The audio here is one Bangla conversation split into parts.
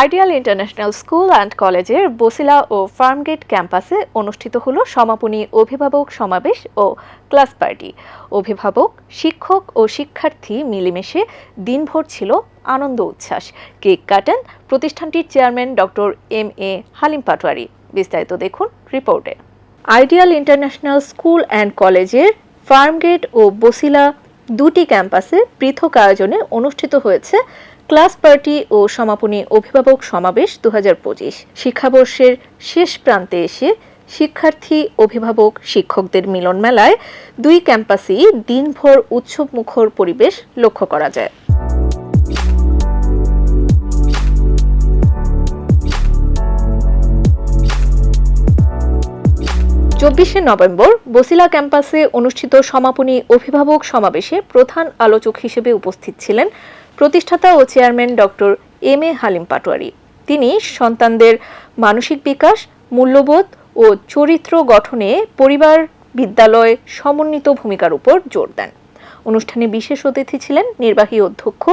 আইডিয়াল ইন্টারন্যাশনাল স্কুল অ্যান্ড কলেজের বসিলা ও ফার্মগেট ক্যাম্পাসে অনুষ্ঠিত হলো সমাপনী অভিভাবক সমাবেশ ও ক্লাস পার্টি। অভিভাবক, শিক্ষক ও শিক্ষার্থী মিলেমিশে দিনভর ছিল আনন্দ উচ্ছ্বাস। কেক কাটেন প্রতিষ্ঠানটির chairman doctor M A Halim Patwari. বিস্তারিত দেখুন রিপোর্টে। আইডিয়াল ইন্টারন্যাশনাল স্কুল অ্যান্ড কলেজের ফার্মগেট ও বসিলা দুটি ক্যাম্পাসে পৃথক আয়োজনে অনুষ্ঠিত হয়েছে ক্লাস পার্টি ও সমাপনী অভিভাবক সমাবেশ দু হাজার পঁচিশ। শিক্ষাবর্ষের শেষ প্রান্তে এসে শিক্ষার্থী, অভিভাবক, শিক্ষকদের মিলন মেলায় দুই ক্যাম্পাসেই দিনভর উৎসবমুখর পরিবেশ লক্ষ্য করা যায়। চব্বিশে নভেম্বর বসিলা ক্যাম্পাসে অনুষ্ঠিত সমাপনী অভিভাবক সমাবেশে প্রধান আলোচক হিসেবে উপস্থিত ছিলেন প্রতিষ্ঠাতা ও chairman doctor M A Halim Patwari. তিনি সন্তানদের মানসিক বিকাশ, মূল্যবোধ ও চরিত্র গঠনে পরিবার, বিদ্যালয় সমন্বিত ভূমিকার উপর জোর দেন। অনুষ্ঠানে বিশেষ অতিথি ছিলেন নির্বাহী অধ্যক্ষ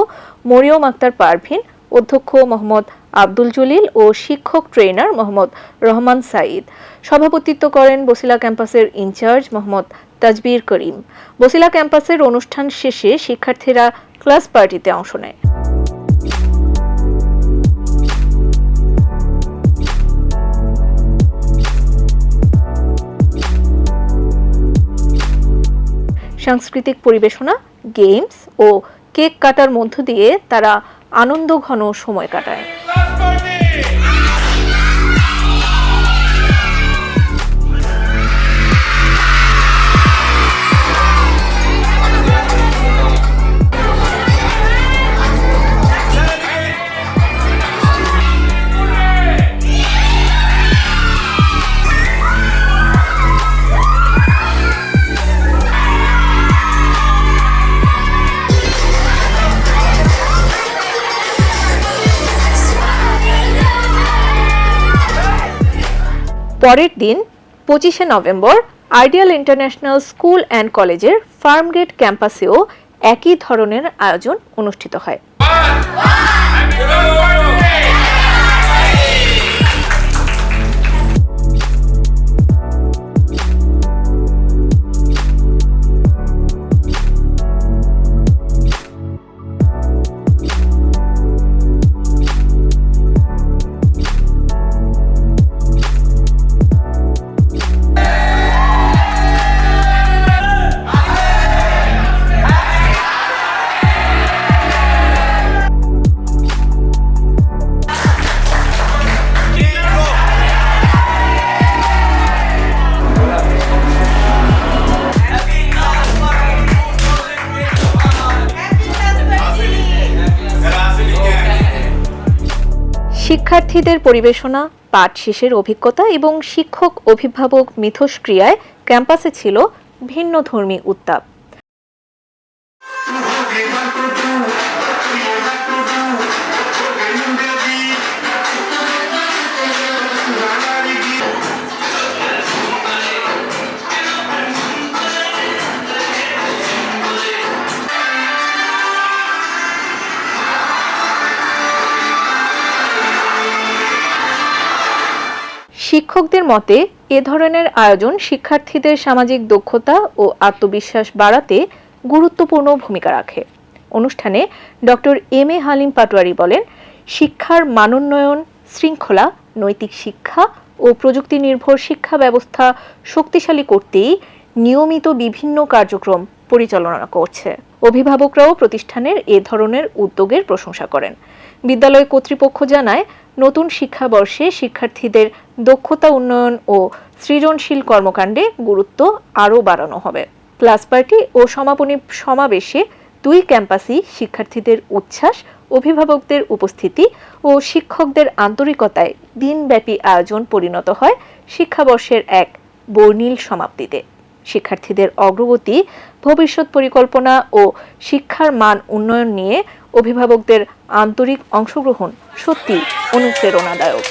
মরিয়ম আক্তার পারভিন অধ্যক্ষ মোহাম্মদ আব্দুল জলিল ও শিক্ষক ট্রেনার মোহাম্মদ রহমান সাঈদ। সভাপতিত্ব করেন বসিলা ক্যাম্পাসের ইনচার্জ মোহাম্মদ তাজবির করিম। বসিলা ক্যাম্পাসের অনুষ্ঠান শেষে শিক্ষার্থীরা ক্লাস পার্টিতে অংশ নেয়। সাংস্কৃতিক পরিবেশনা, গেমস ও কেক কাটার মধ্য দিয়ে তারা আনন্দ ঘন সময় কাটায়। পরের দিন পঁচিশে November ideal international school and কলেজের ফার্মগেট ক্যাম্পাসেও একই ধরনের আয়োজন অনুষ্ঠিত হয়। শিক্ষার্থীদের পরিবেশনা পাঠ শেষের অভিজ্ঞতা এবং শিক্ষক অভিভাবক মিথস্ক্রিয়ায় ক্যাম্পাসে ছিল ভিন্ন ধর্মী উত্তাপ। শিক্ষকদের মতে, এ ধরনের আয়োজন শিক্ষার্থীদের সামাজিক দক্ষতা ও আত্মবিশ্বাস বাড়াতে গুরুত্বপূর্ণ ভূমিকা রাখে। অনুষ্ঠানে doctor M A Halim Patwari বলেন, শিক্ষার মানোন্নয়ন, শৃঙ্খলা, নৈতিক শিক্ষা ও প্রযুক্তি নির্ভর শিক্ষা ব্যবস্থা শক্তিশালী করতেই নিয়মিত বিভিন্ন কার্যক্রম পরিচালনা করছে। অভিভাবকরাও প্রতিষ্ঠানের এ ধরনের উদ্যোগের প্রশংসা করেন। বিদ্যালয় কর্তৃপক্ষ জানায়, নতুন শিক্ষাবর্ষে শিক্ষার্থীদের দক্ষতা উন্নয়ন ও সৃজনশীল কর্মকাণ্ডে গুরুত্ব আরও বাড়ানো হবে। ক্লাস পার্টি ও সমাপনী সমাবেশে দুই ক্যাম্পাসই শিক্ষার্থীদের উচ্ছ্বাস, অভিভাবকদের উপস্থিতি ও শিক্ষকদের আন্তরিকতায় দিনব্যাপী আয়োজন পরিণত হয় শিক্ষাবর্ষের এক বর্ণিল সমাপ্তিতে। শিক্ষার্থীদের অগ্রগতি, ভবিষ্যৎ পরিকল্পনা ও শিক্ষার মান উন্নয়ন নিয়ে অভিভাবকদের আন্তরিক অংশগ্রহণ সত্যি অনুপ্রেরণাদায়ক।